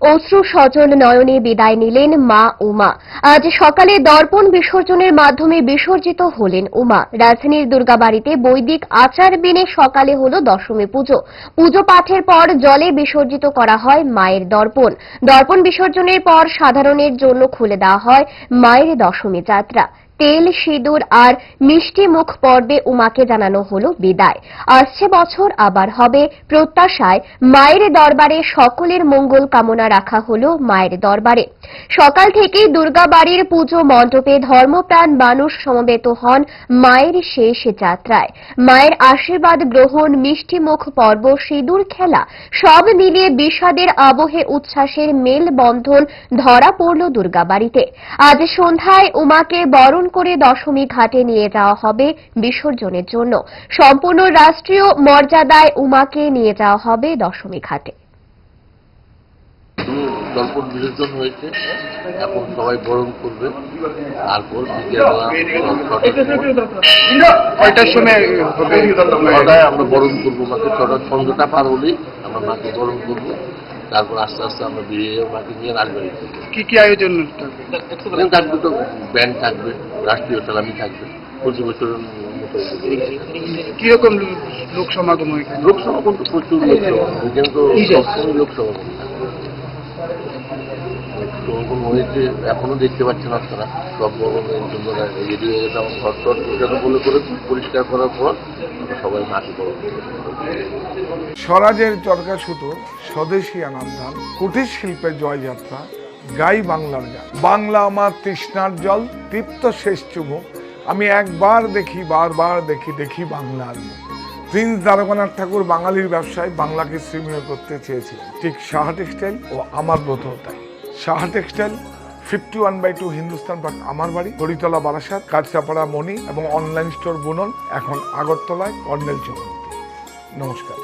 অশ্রু সজল নয়নে বিদায় নিলেন মা উমা। আজ সকালে দর্পণ বিসর্জনের মাধ্যমে বিসর্জিত হলেন উমা। রাজধানীর দুর্গাবাড়িতে বৈদিক আচার বিনে সকালে হল দশমী পুজো। পুজো পাঠের পর জলে বিসর্জিত করা হয় মায়ের দর্পণ। দর্পণ বিসর্জনের পর সাধারণের জন্য খুলে দেওয়া হয় মায়ের দশমী যাত্রা। তেল, সিঁদুর আর মিষ্টি মুখ পর্বে উমাকে জানানো হলো বিদায়। আসছে বছর, আবার হবে প্রত্যাশায়। মায়ের দরবারে সকলের মঙ্গল কামনা রাখা হলো মায়ের দরবারে। সকাল থেকেই দুর্গাবাড়ির পুজো মণ্ডপে ধর্মপ্রাণ মানুষ সমবেত হন মায়ের শেষ যাত্রায়। মায়ের আশীর্বাদ গ্রহণ, মিষ্টি মুখ পর্ব, সিঁদুর খেলা, সব মিলিয়ে বিষাদের আবহে উচ্ছ্বাসের মেল বন্ধন ধরা পড়ল দুর্গাবাড়িতে আজ সন্ধ্যায় উমাকে বরণ করে দশমী ঘাটে নিয়ে যাওয়া হবে বিসর্জনের জন্য। সম্পূর্ণ রাষ্ট্রীয় মর্যাদায় উমাকে নিয়ে যাওয়া হবে দশমী ঘাটে দর্পণ বিসর্জন হয়েছে এখন সবাই বরণ করবে। কয়টার সময় ছটায় আমরা বরণ করব মাকে ছটার সন্ধ্যাটা পার হলেই আমরা মাকে বরণ করব। তারপর আস্তে আস্তে আমরা বেরিয়ে যাব বাকি নিয়ে রাজবাড়ি কি কি আয়োজন থাকবে? তো ব্যান্ড থাকবে রাষ্ট্রীয় সালামি থাকবে প্রতি বছর কীরকম লোকসমাগম লোক সমাগম লোক সমাগম তো প্রচুর লোক সমাগম এখানে লোক সমাগম। এখনও দেখতে পাচ্ছেন আপনারা। সব স্বরাজের চরকা সুতো স্বদেশী আনন্দান কুটির শিল্পের জয়যাত্রা, গাই বাংলার গান। বাংলা আমার তৃষ্ণার জল, তৃপ্ত শেষ চুমুক আমি একবার দেখি, বারবার দেখি দেখি বাংলার প্রিন্স দ্বারকানাথ ঠাকুর বাঙালির ব্যবসায় বাংলাকে শ্রীমীয় করতে চেয়েছিলেন। ঠিক সাহা টেক্সটাইল ও আমার ব্রতও তাই Saha textile fifty one by two Hindustan park আমার বাড়ি, হরিতলা বারাসাত, কাঁচরাপাড়া মণি এবং অনলাইন স্টোর বুনন, এখন আগরতলায় কর্নেল চৌধুরী নমস্কার।